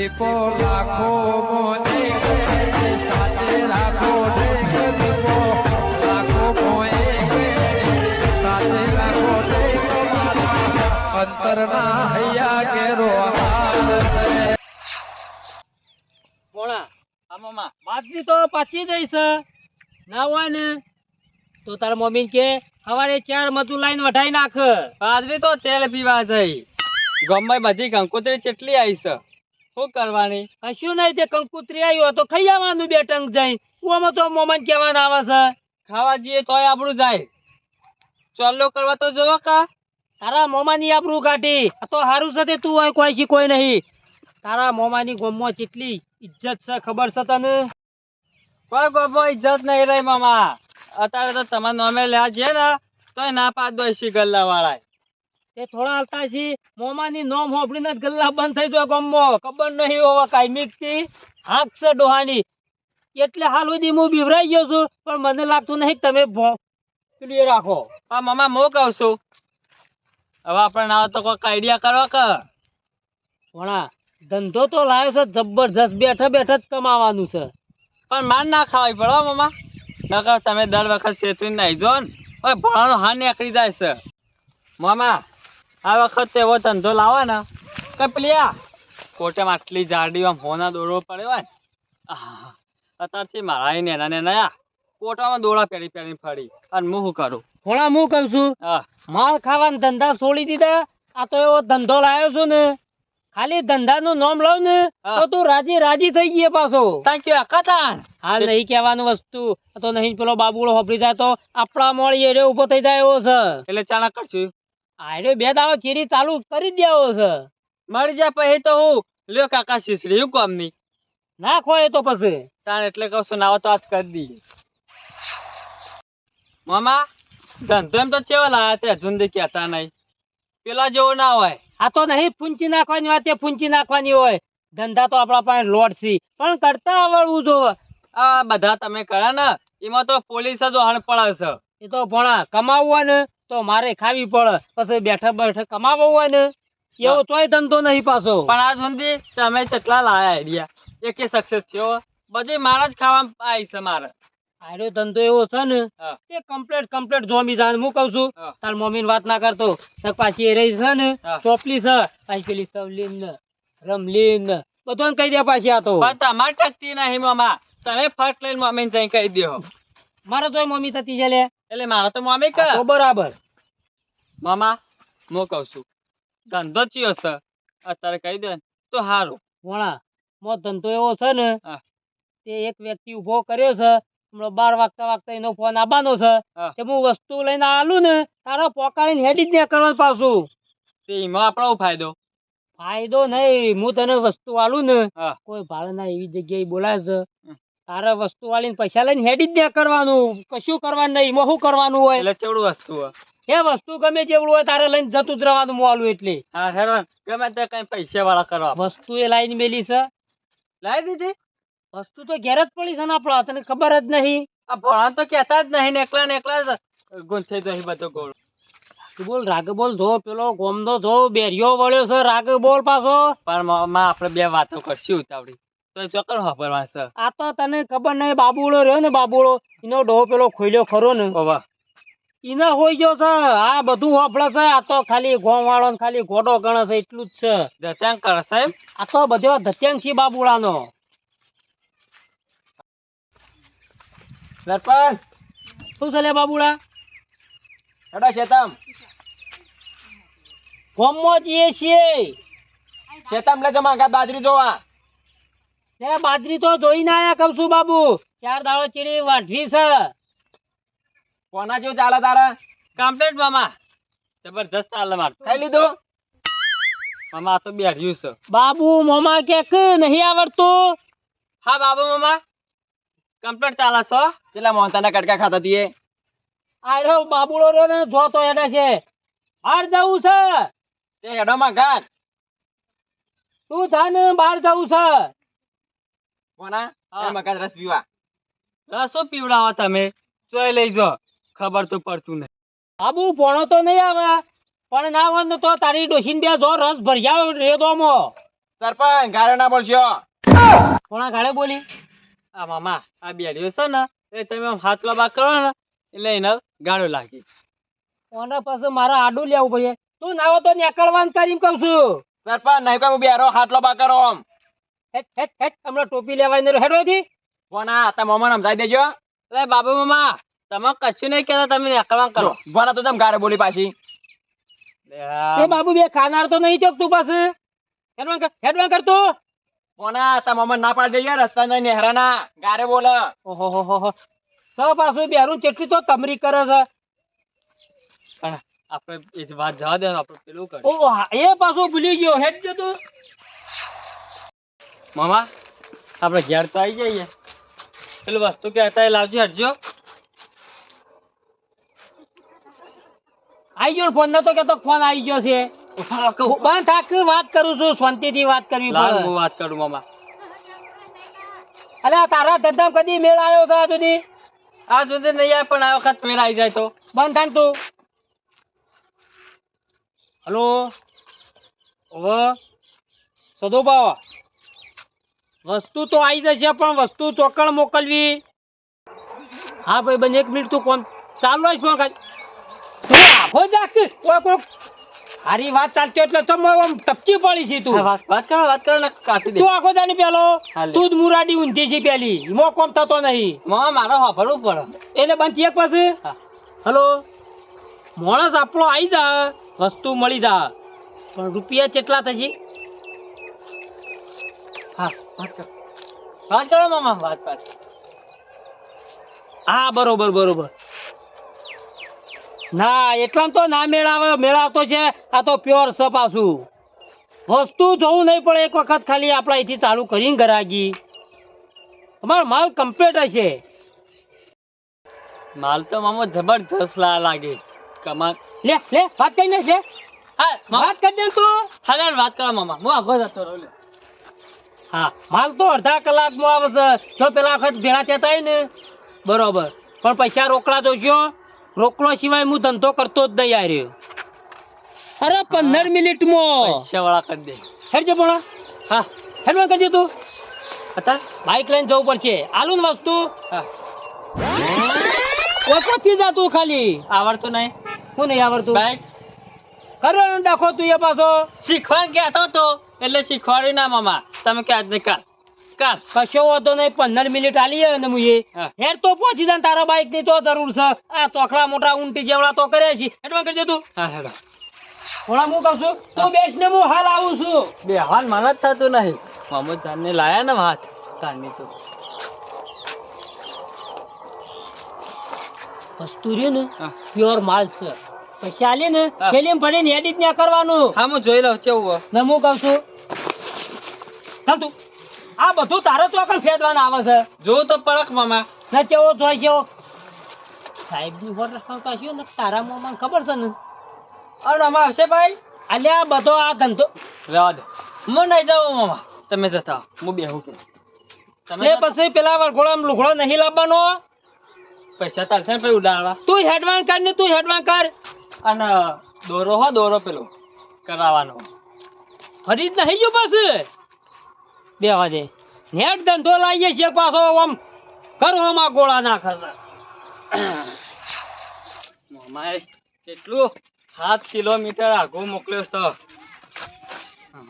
દીપો લાખો મોને સાથે રાખો દીપો લાખો મોએ સાથે રાખો અંતરના હૈયા કેરો આમાં બાજરી તો પાછી જઈશ. ના હોય ને તો તારા મમ્મી કે સવારે ચાર મજૂર લાઈન વઢાઈ નાખ. બાજરી તો તેલ પીવા જઈ. ગમે બધી કંકોત્રી ચેટલી આવી છે શું કરવાની? શું નહીં, તે કંકુત્રી આવ્યો તો ખાઈ આવવાનું બે ટંક જઈ આમાં તો મોમન કહેવાના આવે છે. ખાવા જઈએ તોય આપણું જાય. ચાલો કરવા તો જોવો કા. તારા મોમાની આપણું કાઢી. તો સારું છે તે, તું હોય કોઈ છે કોઈ નહીં. તારા મોમાની ગોમમાં કેટલી ઇજ્જત છે, ખબર છે તને? કોઈ ગોબો ઇજ્જત નહીં રહી, મામા. અત્યારે તો તમારા નોમે લેવા છે ને, તોય ના પાડ દો શી ગલ્લા વાળા તે થોડા હાલતા છે મોમાની નોમ હોપડીને જ ગલ્લા બંધ થઈ જાય ગમો. ખબર નહીં હોવા કાયમિકથી હાક છે ડોહાની. એટલે હાલ સુધી હું બીવરાઈ ગયો છું, પણ મને લાગતું નહીં તમે પેલું રાખો. હા, મામા, હું કહું હવે આપણે ના તો કોઈક આઈડિયા કરો કે. ભણા ધંધો તો લાવ્યો છે, જબરજસ્ત બેઠા બેઠા જ કમાવાનું છે. પણ માર ના ખાવાય પડો મામા. નકર તમે દર વખત સેતુઈ નાઈ જો ને. ભણવાનું હા નીકળી જાય છે. મામા આ વખતે એવો ધંધો લાવો ને કે પેલી આટલી જાડી આમ હોના દોડવો પડ્યો હોય ને અત્યારથી મારા નેના નેના કોટામાં દોડા પહેરી પહેરી ફરી અને હું શું કરું? હોણા હું કહું છું? માલ ખાવાના ધંધા છોડી દીધા આ તો એવો ધંધો લાવ્યો છું ને ખાલી ધંધાનું નામ લઉં ને તો તું રાજી રાજી થઈ ગઈ પાછો. તાન કયો કતાન હાલ નહીં કહેવાનું વસ્તુ તો નહીં પેલો બાબુડો હોપડી જાય તો આપણા મોળી એરે ઊભો થઈ જાય એવો છે. એટલે ચાણા કરશું. આરે બે દાડો ચીરી ચાલુ કરી દેવો છે. મળી જા પછી તો હું. લ્યો કાકા શીસરી હું કોમની નાખો એ તો પછી. તાણ એટલે કહું છું નાવો તો આજ કરી દી મામા ધંધો એમ તો ચેવા લાયા તે જુંદી કહેતા નહીં. પેલા જેવો ના હોય. આ તો નહીં પૂંચી નાખવાની વાત તે પૂંચી નાખવાની હોય. ધંધા તો આપણા પાસે લોટ છે. પણ કરતા આવડવું જોવે આ બધા તમે કર્યા ને એમાં તો પોલીસ જ હણ પડે છે. એ તો ભણા કમાવવા હોય ને તો મારે ખાવી પડે. પછી બેઠા બેઠા કમાવવું હોય ને એવો તોય ધંધો નહીં પાછો. પણ આ સુધી તમે કેટલા લાયા આઈડિયા એકે સક્સેસ થયો બધે મારા જ ખાવા આવી છે મારે. આડો ધંધો એવો છે ને. તે કમ્પ્લેટ કમ્પ્લેટ જોમી જાય હું કહું છું. તાર મમ્મી વાત ના કરતો. પાછી એ રહી છે ને. ચોપલી છે. પાછી પેલી સવલીન ને રમલીન ને બધું કહી દે પાછી આ તો. તમારે ટકતી નહીં મામા તમે ફર્સ્ટ લઈને મમ્મી જઈને કહી દો મારે તો મમ્મી થતી છે લે. એટલે મારો તો મામી કે બરાબર. મામા હું કહું છું ધંધો ચિયો છે? અત્યારે કહી દે ને તો સારું વણા મો ધંધો એવો છે ને તે એક વ્યક્તિ ઊભો કર્યો છે હમણાં બાર વાગતા વાગતા એનો ફોન આવવાનો છે કે હું વસ્તુ લઈને આલું ને તારે પોકાળીને હેડી જ ને કરવાનું પાછું. તે એમાં આપણો ફાયદો? ફાયદો નહીં હું તને વસ્તુ આલું ને. કોઈ ભાડેના એવી જગ્યાએ બોલાવે છે. તારે વસ્તુ વાળીને પૈસા લઈને હેડી જ ત્યાં કરવાનું. કશું કરવાનું નહીં એમાં શું કરવાનું હોય? એટલે ચેવડું વસ્તુ હોય? એ વસ્તુ ગમે જેવડું હોય તારે લઈને જતું જ રહેવાનું મોલું એટલે. હા હેરવાન ગમે તે કઈ પૈસા વાળા કરવા. વસ્તુ એ લાઈને મેલી છે. લાવી દીધી? વસ્તુ તો ઘેર જ પડી છે ને આપણા તને ખબર જ નહીં. આ ભણા તો કેતા જ નહીં ને એકલા ને એકલા જ ગુંથી દહીં બધો ગોળ. બોલ રાગ બોલ જો પેલો ગોમનો જો બેરિયો વળ્યો છે રાગ બોલ પાછો. પણ માં આપણે બે વાતો કરશું ઉતાવળી. તો ચોકર વાપરવા છે આ તો તને ખબર નહીં બાબુડો રહ્યો ને બાબુડો એનો ડોહો પેલો ખોલ્યો ખરો ને. ઓવા. ઈને હોઈ ગયો છે. આ બધું હોફળે છે. આ તો ખાલી ગોમ વાળો ખાલી ગોડો ગણે છે એટલું જ છે. દત્યાંગ કરે સાહેબ? આ તો બધો ધત્યાંગ છે બાબુડાનો સરપંચ શું છે લે બાબુડા હેડો શેતમ. ગોમમાં જઈએ છીએ શેતમ લેજો માંગા બાજરી જોવા. તે બાજરી તો જોઈને આયા કઉ છું બાબુ. ચાર દાડો ચીડી વાઢવી છે. કોના જો ચાલે તારા? કમ્પ્લીટ મામા. જબરજસ્ત ચાલે માર. ખાઈ લીધો? મામા આ તો બેઠ્યું છે. બાબુ મામા કે કે નહીં આવડતું? હા બાબુ મામા. કમ્પ્લીટ ચાલે છો કેટલા મોહનતાના કટકા ખાતા તીએ આરો બાબુળો રે ને જોતો એને છે. બહાર જવું છે. તે હેડો માં ઘાટ તું થાને બહાર જવું છે. કોના? હા. રસ પીવા રસો પીવડાવો તમે. ચોય લઈ જો ખબર તો પડતું નહીં. બાબુ પોણો તો નહીં આવે. પણ ના હોય ને તો તારી ડોશીને બે જો રસ ભર્યા રેદોમાં સરપંચ ગાળો ના બોલશો. કોણા ગાળે બોલી? આ મામા આ બેડીઓ છે ને એ તમે આમ હાથ લબા કરો ને એટલે એને ગાળો લાગી. કોના પાસે મારા આડું લેવું પડે. તું નાવો તો નીકળવાનું કરી કહું છું. સરપંચ નહીં કોઈ બેરો હાથલો કરો આમ. હેટ હેટ હેટ હમણાં ટોપી લેવાય ને હેડો થી કોના તમે મામા સમજાવી દેજો. અરે બાબુ મામા તમે કશું નહીં કહેતા તમે નીકળવા કરો. કોના તો તમે ગારે બોલી પાછી. એ બાબુ બે ખાનાર તો નહીં ચોક તું પાસે હેડવાન કર હેડવાન કર તું. કોના તમે મામા ના પાડી દેજો રસ્તા ને નેહરાના. ગારે બોલ. ઓહો હો હો સ પાછું બેરું ચેટલી તો તમરી કરે છે. આપણે એ વાત જવા દે આપણે પેલું કરે. ઓ એ પાછું ભૂલી ગયો. હેડ જો તું. મામા આપણે ઘેર તો આવી જઈએ. પેલું વસ્તુ કહેતા એ લાવજો હટજો. આવી ગયો ફોન નતો કેતો ફોન આવી ગયો છે. પણ થાક વાત કરું છું શાંતિથી વાત કરવી પડે. હું વાત કરું મામા. અરે તારા ધંધા કદી મેળ આવ્યો છે આ સુધી? આ સુધી નહીં આવે પણ આ વખત મેળ આવી જાય તો. બંધ થાય તું. હલો? ઓવે. સદોબા વસ્તુ તો આવી જશે પણ વસ્તુ ચોકડ મોકલવી. હા ભાઈ બંને એક મિનિટ તું કોણ ચાલો જ ફોન તું આખો જાક કોઈ કોક. હારી વાત ચાલતી એટલે તો આમ ટપચી પડી છે તું. વાત વાત કરો વાત કરો ને કાપી દે. તું આખો જાને પેલો તું જ મુરાડી ઊંધી છે પેલી. મો કોમ થતો નહીં. મો મારો વાપરવું પડે. એટલે બંધ એક પાસે? હલો? માણસ આપણો આવી જા વસ્તુ મળી જા. પણ રૂપિયા કેટલા થશે? વાત કરો. વાત કરો મામા વાત વાત. હા બરોબર બરોબર. ના એટલામાં તો ના મેળાવે મેળાવતો છે આ તો પ્યોર સપાસું વસ્તુ જોવું નહીં પડે એક વખત ખાલી આપણે અહીંથી ચાલુ કરીને ગરાગી તમારો માલ કમ્પ્લીટ હશે. માલ તો મામો જબરજસ્ત લા લાગે. કમા લે લે વાત કરીને લે. હા વાત કરી દે તું. હા વાત કરો મામા. હું આગળ જતો રહું લે. હા માલ તો અડધા કલાકમાં આવશે. જો પેલા વખત ભેળા થતા ને બરોબર. પણ પૈસા રોકડા તો જો રોકડો સિવાય હું ધંધો કરતો જ નહીં યાર. અરે પંદર મિનિટમાં. પૈસા વાળા કરી દે. હેડજે પણ હા. હેડમાં કરજે તું હતા? બાઇક લઈને જવું પડશે. આલુ ને વસ્તુ. વખતથી ઓછોથી જા તું ખાલી? આવડતું નહીં. હું નહીં આવડતું. બાઈક? કરો ને દાખો તું એ પાછો. શીખવાડ ગયા તો. એટલે શીખવાડ્યું ના મામા. તમે કે આજને કાલ કાલ કશો વાંધો નહીં પંદર મિનિટ આલી ને મુએ હા. હેડ તો પહોંચી જાય ને તારા બાઈકની તો જરૂર છે. આ ચોકડા મોટા ઊંટી જેવડા તો કરે છે. એટલે કરજે તું. હા હેડો. થોડા હું કહું છું તું બેસ ને હું હાલ આવું છું. બે હાલ મને જ થતું નહીં. મામો જાનને લાયા ને વાત તારની તો. વસ્તુ રહ્યું ને પ્યોર માલ છે. પૈસા આલી ને ખેલી થેલીમ ભરીને એડિટ ના કરવાનું. હા હું જોઈ લઉં કેવું ને હું કહું છું ચાલ તું. આ બધું તારે તો આગળ ફેદવાના આવે છે. જો તો પડક મામા. ને કેવો જોઈ કેવો સાહેબની હોર રખાવતા છીએ ને તારા મોમાં ખબર છે ને? અરે મામા આવશે ભાઈ? અલ્યા બધો આ ધંધો રહેવા દે. હું નહીં જાઉં મામા. તમે જતા. હું બેહું કે તમે પછી પેલા વરઘોડામાં લુગડો નહીં લાવવાનો? પૈસા ચાલશે ને પછી ઉડાડવા. તું હેડવાન કર ને તું હેડવાન કર. અને દોરો હો દોરો પેલો. કરાવવાનો. ફરી જ નહીં જો બસ બે વાજે નેટ ધંધો લાવીએ છીએ પાછો, આમ કરવામાં ગોળા નાખે મામાએ કેટલું? સાત કિલોમીટર આગો મોકલ્યો સર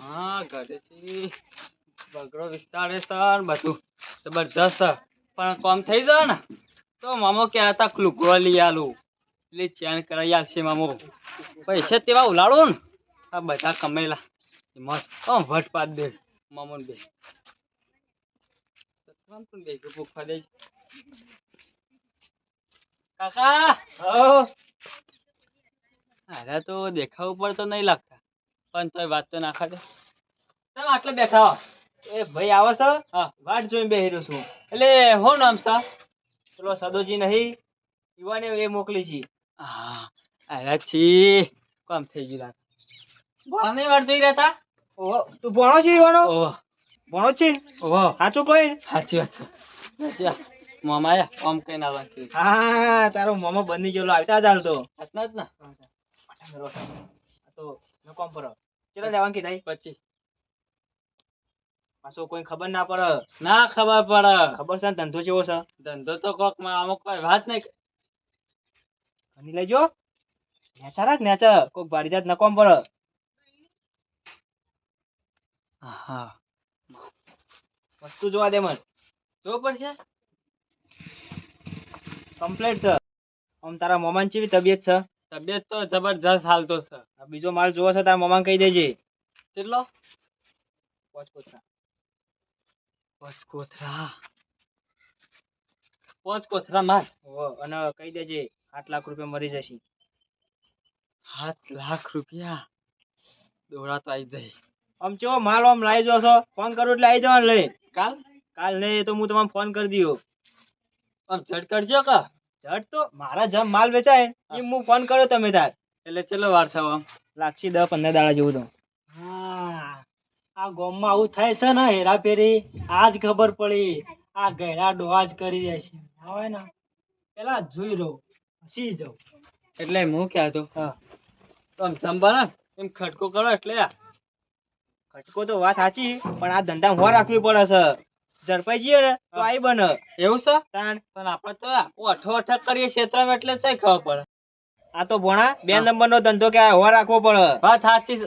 હા, ઘરેથી બગડો વિસ્તાર સર બધું. જબરજસ્ત. પણ કોમ થઈ જાય ને, તો મામો કહેતા હતા? લુગડો લઈ આલું. એટલે ચેન કરાવી આલશે મામો. પૈસા તેવા ઉલાડો ને, આ બધા કમેલા મસ્ત. વટ પાડ દે. મામો બે સતરામ પણ બે ભૂખ દે કાકા! અરે તો દેખાવ ઉપર તો નહીં લાગતા. પણ તોય વાત તો નાખા દે તમે આટલે બેઠા હો? એ ભાઈ આવે છે? હા. વાટ જોઈને બેહી રહ્યો છું. એટલે હું નામ સા પેલો સદોજી નહીં યુવાને એ મોકલી છે. હા અરે છી. કોમ થઈ ગયું લાગે ભણવાની વાર જોઈ રહ્યા હતા? ઓહો તું ભણો છે ઈવાનો ઓહ. ભણો છે? ઓહ. સાચું કોઈ? સાચી વાત છે. મામા આયા કોમ કઈ ના હા તારો મામા બની ગયો આવતા ચાલ તો. આટલા જ ના? તો નો કોમ પર ચલો લેવાનું કીધા પછી. પાછો કોઈ ખબર ના પડે. ના ખબર પડે. ખબર છે ને ધંધો કેવો છે. ધંધો તો કોકમાં અમુક કોઈ વાત નહીં. ઘણી લેજો. નેચા રાખ નેચા કોક ભારી જાત નકોમ પડે. હા વસ્તુ જોવા દે મન. જો પડશે? કમ્પ્લેટ છે આમ તારા મોમાન ચેવી તબિયત છે? તબિયત તો જબરજસ્ત હાલતો છે. બીજો માલ જોવો છે તારા મોમાન કહી દેજે. કેટલો? પોચ કોથરા પોચ કોથરા પોચ કોથરા માર અને કહી દેજે આઠ લાખ રૂપિયા મરી જશે. સાત લાખ રૂપિયા? દોરા તો આવી જાય. આમ ચેવો માલ આમ લાવી જો છો? ફોન કરું એટલે આવી જવાનું લઈ કાલ? કાલ નહીં તો હું તમને ફોન કરી દઉં. આમ ઝટ કરજો કે? જટ તો મારા જેમ માલ વેચાય એમ હું ફોન કર્યો તમે તાર. એટલે ચલો વાર થયો લાગશી દસ પંદર દાડા જેવું તો. હા. આ ગામમાં આવું થાય છે ને હેરાફેરી આજ ખબર પડી. આ ગયડા ડોહા જ કરી રહ્યા છે. ના ને. પેલા જોઈ રહો હસી જાઉં. એટલે હું કહેતો હા. તો આમ સંભાળ એમ ખટકો કરો એટલે આ. ખટકો તો વાત સાચી પણ આ ધંધા હો રાખવી પડે છે. ઝડપાઈ જઈએ ને તો આઈ બને. એવું છે? તાણ. પણ આપણે તો આખું અઠો અઠક કરીએ ક્ષેત્રમાં એટલે જ ખબર પડે. આ તો ભોણા બે હા. નંબર નો ધંધો કે હો રાખવો પડે. વાત સાચી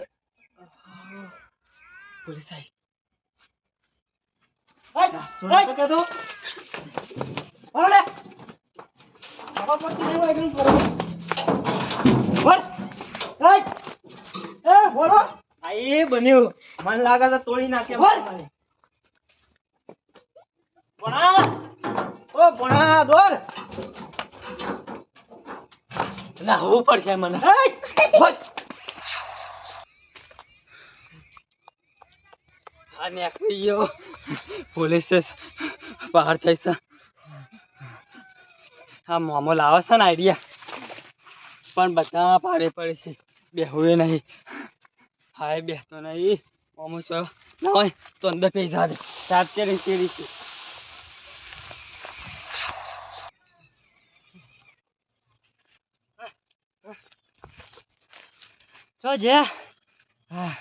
પોલીસ આવી. બોલો. એ, બન્યું. મને લાગે છે તોડી નાખે બોલ. ઓ ભોણા દોર. ના હોવું પડશે મને. આ નીકળી ગયો. પોલીસ બહાર થઈ છે. આ મોમો લાવે છે ને આઈડિયા. પણ બધા પાડે પડે છે. બેહુએ નહીં. હાય, બેસતો નહીં. મોમો છો. ના હોય તો અંદર પૈસા દે સાચે રીતે રીતે છો. જે હા.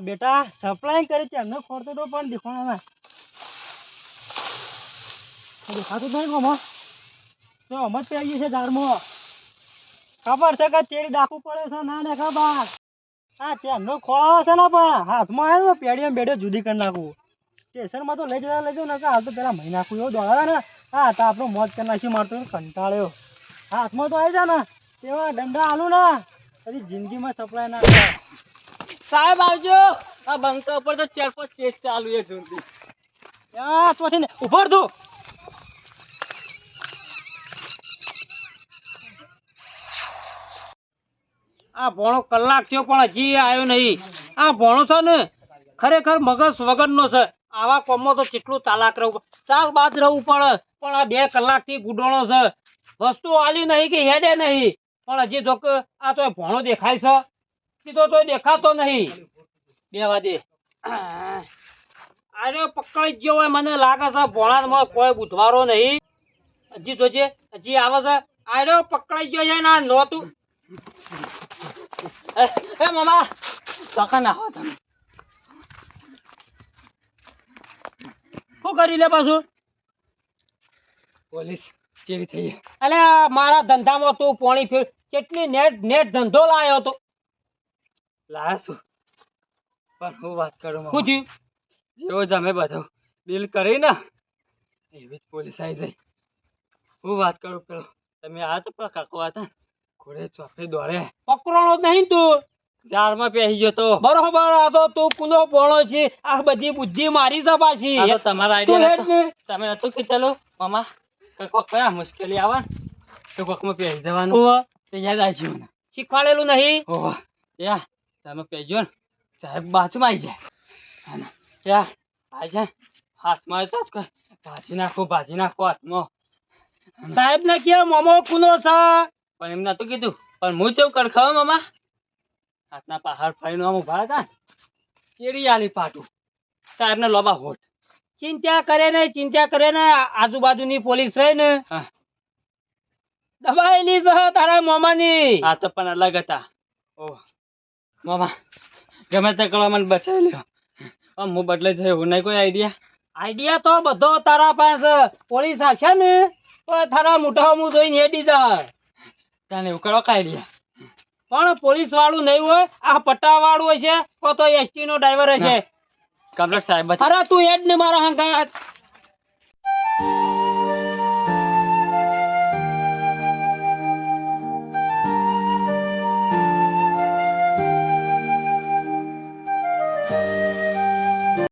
બેટા સપ્લાય કરી છે. એમને ખોરતો તો પણ દેખાણો દેખાતું જ નહીં કોમાં તો અમે પે આવી છે ધારમો. ખબર છે કે ચેરી ડાકવું પડે છે? ના, ને ખબર. હા ચેનનો ખોળો છે ને પણ હાથમાં આવ્યો ને પેઢીમાં બેડ્યો જુદી કરી નાખવું સ્ટેશનમાં તો લઈ જતા લઈ જાઉં ને હાલ તો પેલા મહી નાખું એવો દોડાવે ને. હા તો આપણું મોજ કરી નાખ્યું મારતો કંટાળ્યો. હાથમાં તો આવી જા ને. તેવા દંડા આલું ને. પછી જિંદગીમાં સપ્લાય ના કરે. સાહેબ આવજો. આ બંકા ઉપર તો ચાર પાંચ કેસ ચાલુ છે જૂનથી ત્યાં ને ઉભર તું. આ ભોણો કલાક થયો પણ હજી આવ્યો નહીં. આ ભોણો છે ને, ખરેખર મગજ વગરનો છે. આવા કોમમાં તો કેટલું ચાલાક રહેવું ચાલ બાદ રહેવું પડે પણ આ બે કલાકથી ગુડોણો છે. વસ્તુ આલી નહીં કે હેડે નહીં. પણ હજી જો આ તો ભોણો દેખાય છે. સીધો તો દેખાતો નહીં. બે વાદે આરે પકડી ગયો હોય મને લાગે છે ભોળામાં કોઈ બુધવારો નહીં. હજી જોજે, હજી આવે છે. આરે પકડાઈ ગયો છે ના નહોતું એ એ મામા ચોખા ના તમે શું કરી લે પાછું પોલીસ ચેરી થઈ અને મારા ધંધામાં તું પોણી ફેર. કેટલી નેટ નેટ ધંધો લાયો તો? લાયો છું. પણ હું વાત કરું. શું થયું જેવો જમે બધો બિલ કરી ને એવી જ પોલીસ આવી જાય હું વાત કરું પેલો. તમે આ તો પણ કાકો હતા ઘોડે ચોકડી દોડે પકડોણો નહીં તું. જાળમાં પહેરી ગયો તો. બરોબર આ તો તું કુનો પોણો છે. આ બધી બુદ્ધિ મારી છે પાછી. તમારા આઈડિયા તમે નતું કીધેલું? મામા કોક કયા મુશ્કેલી આવે ને તો કોકમાં પહેરી જવાનું. તે યાદ આવી ગયું શીખવાડેલું નહીં. ક્યાં યા તમે પહેરજો ને. સાહેબ બાજુમાં આવી જાય. યા આવી જાય હાથમાં જ કોઈ. ભાજી નાખો ભાજી નાખો હાથમાં. સાહેબ ને. કે મોમો કુનો છે. પણ એમને નતું કીધું પણ હું ચેવું કરખાવ મામા? હાથના પહાડ ફરીને આમ ઊભા હતા કેરી આલી પાટું સાહેબને લોબા હોટ ચિંતા કરે ને ચિંતા કરે ને આજુબાજુની પોલીસ રહી ને દબાયેલી છે તારા મોમાની. આ તો પણ અલગ હતા. ઓહ મામા ગમે તે કરવા મને બચાવી લ્યો. આમ હું બદલે થયો એવું નહીં કોઈ આઈડિયા? આઈડિયા તો બધો તારા પાસે પોલીસ આવશે ને તો તારા મોટા હું જોઈને હેડી જાય. તને એવું કરો પણ પોલીસ વાળું નહીં હોય આ પટ્ટા વાળું હોય છે તો એસટી નો ડ્રાઈવર હશે. કમ્પ્લેટ સાહેબ અરે તું એડ ને મારા હંગાત.